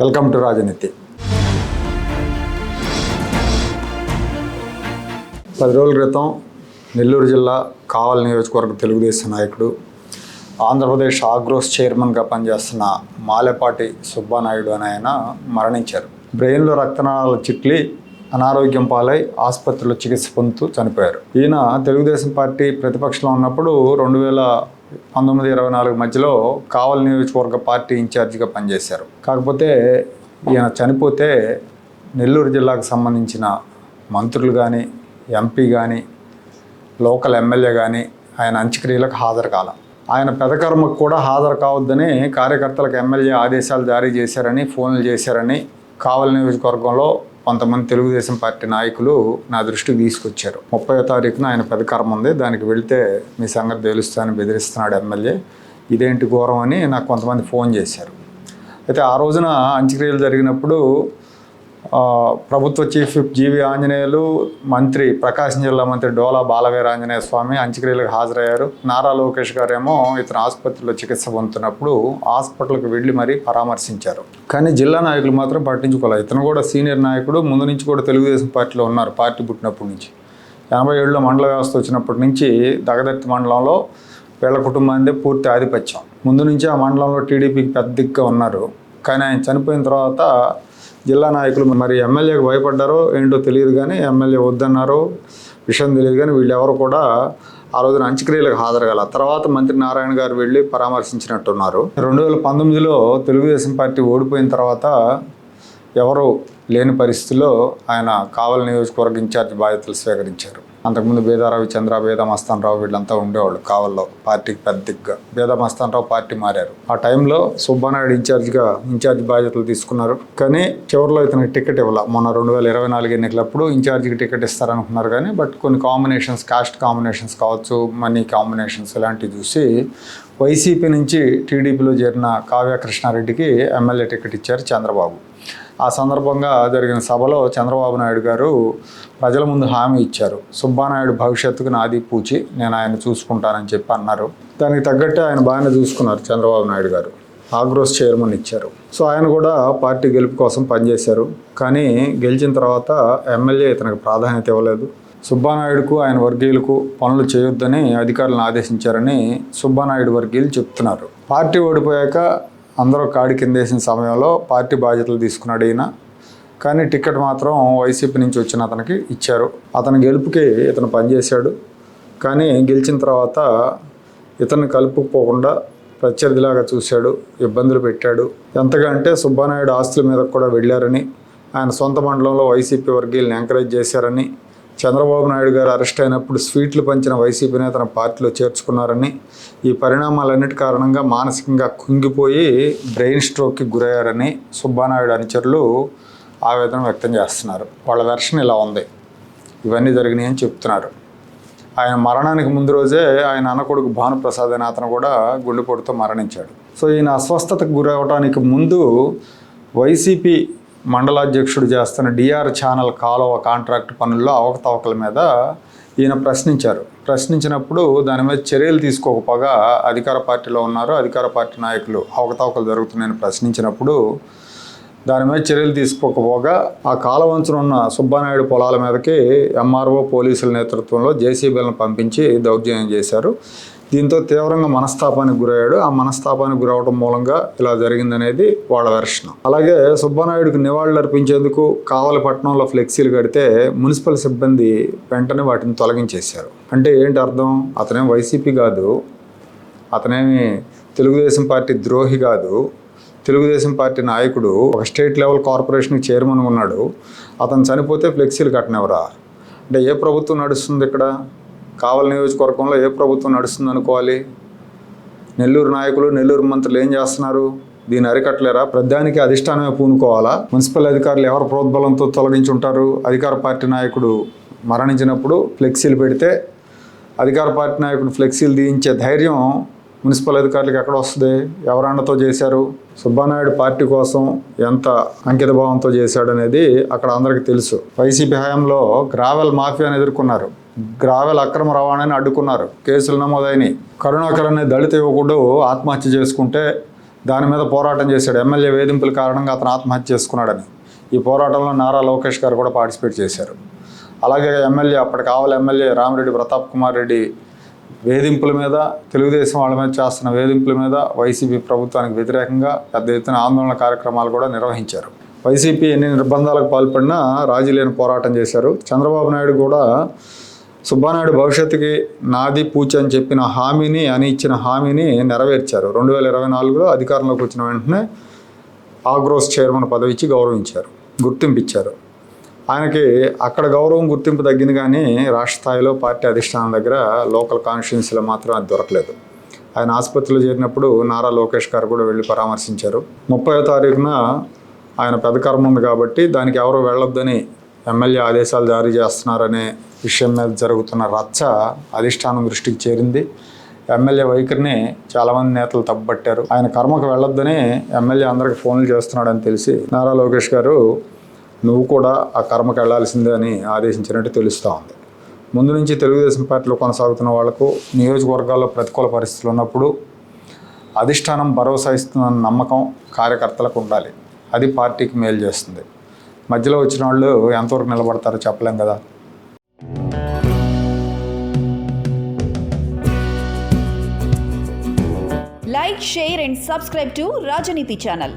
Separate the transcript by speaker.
Speaker 1: Welcome to రాజనీతి. పది రోజుల క్రితం నెల్లూరు జిల్లా కావల్ నియోజకవర్గ తెలుగుదేశం నాయకుడు ఆంధ్రప్రదేశ్ ఆగ్రోస్ చైర్మన్గా పనిచేస్తున్న మాలెపాటి సుబ్బానాయుడు అని ఆయన మరణించారు. బ్రెయిన్లో రక్తనాళాలు చిట్లి అనారోగ్యం పాలై ఆసుపత్రిలో చికిత్స పొందుతూ చనిపోయారు. ఈయన తెలుగుదేశం పార్టీ ప్రతిపక్షంలో ఉన్నప్పుడు రెండు వేల పంతొమ్మిది ఇరవై నాలుగు మధ్యలో కావలి నియోజకవర్గ పార్టీ ఇన్ఛార్జిగా పనిచేశారు. కాకపోతే ఈయన చనిపోతే నెల్లూరు జిల్లాకు సంబంధించిన మంత్రులు కానీ ఎంపీ కానీ లోకల్ ఎమ్మెల్యే కానీ ఆయన అంత్యక్రియలకు హాజరు కాల. ఆయన పెదకర్మకు కూడా హాజరు కావద్దని కార్యకర్తలకు ఎమ్మెల్యే ఆదేశాలు జారీ చేశారని ఫోన్లు చేశారని కావలి నియోజకవర్గంలో కొంతమంది తెలుగుదేశం పార్టీ నాయకులు నా దృష్టికి తీసుకొచ్చారు. ముప్పై తారీఖున ఆయన పెదకర్మ ఉంది. దానికి వెళితే మీ సంగతి తెలుస్తానని బెదిరిస్తున్నాడు ఎమ్మెల్యే. ఇదేంటి ఘోరం అని నాకు కొంతమంది ఫోన్ చేశారు. అయితే ఆ రోజున అంత్యక్రియలు జరిగినప్పుడు ప్రభుత్వ చీఫ్ విప్ జీవి ఆంజనేయులు మంత్రి ప్రకాశం జిల్లా మంత్రి డోలా బాలవీర ఆంజనేయ స్వామి అంత్యక్రియలకు హాజరయ్యారు. నారా లోకేష్ గారేమో ఇతను ఆసుపత్రిలో చికిత్స పొందుతున్నప్పుడు హాస్పిటల్కి వెళ్ళి మరీ పరామర్శించారు. కానీ జిల్లా నాయకులు మాత్రం పట్టించుకోలేదు. ఇతను కూడా సీనియర్ నాయకుడు ముందు నుంచి కూడా తెలుగుదేశం పార్టీలో ఉన్నారు పార్టీ పుట్టినప్పటి నుంచి. ఎనభై ఏడులో మండల వ్యవస్థ వచ్చినప్పటి నుంచి దగదర్తి మండలంలో వీళ్ళ కుటుంబాన్ని పూర్తి ఆధిపత్యం. ముందు నుంచి ఆ మండలంలో టీడీపీకి పెద్ద దిగ్గా ఉన్నారు. కానీ ఆయన చనిపోయిన తర్వాత జిల్లా నాయకులు మరి ఎమ్మెల్యేకి భయపడ్డారో ఏంటో తెలియదు కానీ ఎమ్మెల్యే వద్దన్నారో విషయం తెలియదు కానీ వీళ్ళెవరు కూడా ఆ రోజున అంత్యక్రియలకు హాజరుగాల. తర్వాత మంత్రి నారాయణ గారు వెళ్ళి పరామర్శించినట్టున్నారు. రెండు వేల పంతొమ్మిదిలో తెలుగుదేశం పార్టీ ఓడిపోయిన తర్వాత ఎవరు లేని పరిస్థితుల్లో ఆయన కావలి నియోజకవర్గ ఇన్ఛార్జ్ బాధ్యతలు స్వీకరించారు. అంతకుముందు బేదారావు చంద్ర బేదమస్తానరావు వీళ్ళంతా ఉండేవాళ్ళు కావల్లో పార్టీకి పెద్ద దిగ్గా. బేదా పార్టీ మారారు. ఆ టైంలో సుబ్బానాయుడు ఇన్ఛార్జ్గా ఇన్ఛార్జ్ బాధ్యతలు తీసుకున్నారు. కానీ చివరిలో ఇతనికి టికెట్ ఇవ్వాల. మొన్న రెండు వేల ఇరవై నాలుగు ఎన్నికలప్పుడు ఇన్ఛార్జ్కి టికెట్ ఇస్తారనుకున్నారు కానీ బట్ కొన్ని కాంబినేషన్స్ కాస్ట్ కాంబినేషన్స్ కావచ్చు మనీ కాంబినేషన్స్ ఇలాంటివి చూసి వైసీపీ నుంచి టీడీపీలో చేరిన కావ్య కృష్ణారెడ్డికి ఎమ్మెల్యే టికెట్ ఇచ్చారు చంద్రబాబు. ఆ సందర్భంగా జరిగిన సభలో చంద్రబాబు నాయుడు గారు ప్రజల ముందు హామీ ఇచ్చారు. సుబ్బానాయుడు భవిష్యత్తుకు నాది పూచి నేను ఆయన చూసుకుంటానని చెప్పి అన్నారు. దానికి తగ్గట్టే ఆయన బాగానే చూసుకున్నారు చంద్రబాబు నాయుడు గారు. ఆగ్రోస్ చైర్మన్ ఇచ్చారు. సో ఆయన కూడా పార్టీ గెలుపు కోసం పనిచేశారు. కానీ గెలిచిన తర్వాత ఎమ్మెల్యే ఇతనికి ప్రాధాన్యత ఇవ్వలేదు. సుబ్బానాయుడుకు ఆయన వర్గీయులకు పనులు చేయొద్దని అధికారులను ఆదేశించారని సుబ్బానాయుడు వర్గీయులు చెప్తున్నారు. పార్టీ ఓడిపోయాక అందరూ కాడి కిందేసిన సమయంలో పార్టీ బాధ్యతలు తీసుకున్నాడు ఈయన. కానీ టికెట్ మాత్రం వైసీపీ నుంచి వచ్చిన అతనికి ఇచ్చారు. అతని గెలుపుకి ఇతను పనిచేశాడు. కానీ గెలిచిన తర్వాత ఇతన్ని కలుపుకుపోకుండా ప్రత్యర్థిలాగా చూశాడు ఇబ్బందులు పెట్టాడు. ఎంతగా అంటే సుబ్బానాయుడు ఆస్తుల మీద కూడా వెళ్ళారని ఆయన సొంత మండలంలో వైసీపీ వర్గీయులను ఎంకరేజ్ చేశారని చంద్రబాబు నాయుడు గారు అరెస్ట్ అయినప్పుడు స్వీట్లు పంచిన వైసీపీనే తన పార్టీలో చేర్చుకున్నారని ఈ పరిణామాలన్నిటి కారణంగా మానసికంగా కుంగిపోయి బ్రెయిన్ స్ట్రోక్కి గురయ్యారని సుబ్బానాయుడు అనుచరులు ఆవేదన వ్యక్తం చేస్తున్నారు. వాళ్ళ వెర్షన్ ఇలా ఉంది. ఇవన్నీ జరిగినాయి అని చెప్తున్నారు. ఆయన మరణానికి ముందు రోజే ఆయన అన్న కొడుకు భానుప్రసాద్ అనే అతను కూడా గుండెపోటుతో మరణించాడు. సో ఈయన అస్వస్థతకు గురవడానికి ముందు వైసీపీ మండలాధ్యక్షుడు చేస్తున్న డిఆర్ ఛానల్ కాలువ కాంట్రాక్ట్ పనుల్లో అవకతవకల మీద ఈయన ప్రశ్నించారు. ప్రశ్నించినప్పుడు దాని మీద చర్యలు తీసుకోకపోగా అధికార పార్టీలో ఉన్నారు. అధికార పార్టీ నాయకులు అవకతవకలు జరుగుతున్నాయని ప్రశ్నించినప్పుడు దాని మీద చర్యలు తీసుకోకపోగా ఆ కాలవంచున ఉన్న సుబ్బానాయుడు పొలాల మీదకి ఎంఆర్ఓ పోలీసుల నేతృత్వంలో జేసీబీలను పంపించి దౌర్జన్యం చేశారు. దీంతో తీవ్రంగా మనస్తాపానికి గురయ్యాడు. ఆ మనస్తాపానికి గురవడం మూలంగా ఇలా జరిగిందనేది వాళ్ళ వెర్షన్ అలాగే సుబ్బనాయుడికి నివాళులు అర్పించేందుకు కావలి పట్టణంలో ఫ్లెక్సీలు కడితే మున్సిపల్ సిబ్బంది వెంటనే వాటిని తొలగించేశారు. అంటే ఏంటి అర్థం? అతనేం వైసీపీ కాదు. అతనేమి తెలుగుదేశం పార్టీ ద్రోహి కాదు. తెలుగుదేశం పార్టీ నాయకుడు ఒక స్టేట్ లెవెల్ కార్పొరేషన్కి చైర్మన్ ఉన్నాడు. అతను చనిపోతే ఫ్లెక్సీలు కట్టనివరా అంటే ఏ ప్రభుత్వం నడుస్తుంది ఇక్కడ? కావల నియోజకవర్గంలో ఏ ప్రభుత్వం నడుస్తుంది అనుకోవాలి నెల్లూరు నాయకులు నెల్లూరు మంత్రులు ఏం చేస్తున్నారు? దీన్ని అరికట్టలేరా? ప్రధానికి అధిష్టానమే పూనుకోవాలా? మున్సిపల్ అధికారులు ఎవరు ప్రోద్బలంతో తొలగించి ఉంటారు అధికార పార్టీ నాయకుడు మరణించినప్పుడు ఫ్లెక్సీలు పెడితే అధికార పార్టీ నాయకుడు ఫ్లెక్సీలు తీయించే ధైర్యం మున్సిపల్ అధికారులకు ఎక్కడ వస్తుంది? ఎవరన్నతో చేశారు? సుబ్బానాయుడు పార్టీ కోసం ఎంత అంకిత భావంతో చేశాడు అనేది అక్కడ అందరికీ తెలుసు. వైసీపీ హయాంలో గ్రావెల్ మాఫియాను ఎదుర్కొన్నారు. గ్రావెల్ అక్రమ రవాణాని అడ్డుకున్నారు. కేసులు నమోదైనవి కరుణాకర్ అనే దళిత యువకుడు ఆత్మహత్య చేసుకుంటే దాని మీద పోరాటం చేశాడు. ఎమ్మెల్యే వేధింపుల కారణంగా అతను ఆత్మహత్య చేసుకున్నాడని. ఈ పోరాటంలో నారా లోకేష్ గారు కూడా పార్టిసిపేట్ చేశారు. అలాగే ఎమ్మెల్యే అప్పటి కావాలి ఎమ్మెల్యే రామిరెడ్డి ప్రతాప్ కుమార్ రెడ్డి వేధింపుల మీద తెలుగుదేశం వాళ్ళ మీద చేస్తున్న వేధింపుల మీద వైసీపీ ప్రభుత్వానికి వ్యతిరేకంగా పెద్ద ఎత్తున ఆందోళన కార్యక్రమాలు కూడా నిర్వహించారు. వైసీపీ ఎన్ని నిర్బంధాలకు పాల్పడినా రాజీ లేని పోరాటం చేశారు. చంద్రబాబు నాయుడు కూడా సుబ్బానాయుడు భవిష్యత్తుకి నాది పూచి అని చెప్పిన హామీని అని ఇచ్చిన హామీని నెరవేర్చారు. రెండు వేల ఇరవై నాలుగులో అధికారంలోకి వచ్చిన వెంటనే ఆగ్రోస్ చైర్మన్ పదవి ఇచ్చి గౌరవించారు. గుర్తింపు ఇచ్చారు. ఆయనకి అక్కడ గౌరవం గుర్తింపు తగ్గింది కానీ రాష్ట్ర స్థాయిలో పార్టీ అధిష్టానం దగ్గర లోకల్ కాన్స్టిట్యున్సీలో మాత్రం అది దొరకలేదు. ఆయన ఆసుపత్రిలో చేరినప్పుడు నారా లోకేష్ గారు కూడా వెళ్ళి పరామర్శించారు. ముప్పై తారీఖున ఆయన పెద్ద కర్మ ఉంది కాబట్టి దానికి ఎవరు వెళ్ళొద్దని ఎమ్మెల్యే ఆదేశాలు జారీ చేస్తున్నారనే విషయం మీద జరుగుతున్న రచ్చ అధిష్టానం దృష్టికి చేరింది. ఎమ్మెల్యే వైఖరిని చాలామంది నేతలు తప్పుపట్టారు. ఆయన కర్మకు వెళ్ళొద్దని ఎమ్మెల్యే అందరికి ఫోన్లు చేస్తున్నాడని తెలిసి నారా లోకేష్ గారు నువ్వు కూడా ఆ కర్మకు వెళ్ళాల్సిందే అని ఆదేశించినట్టు తెలుస్తూ ఉంది. ముందు నుంచి తెలుగుదేశం పార్టీలో కొనసాగుతున్న వాళ్ళకు నియోజకవర్గాల్లో ప్రతికూల పరిస్థితులు ఉన్నప్పుడు అధిష్టానం భరోసా ఇస్తుందన్న నమ్మకం కార్యకర్తలకు ఉండాలి. అది పార్టీకి మేలు చేస్తుంది. మధ్యలో వచ్చిన వాళ్ళు ఎంతవరకు నిలబడతారో చెప్పలేం కదా.
Speaker 2: Like share and subscribe to Rajaneeti channel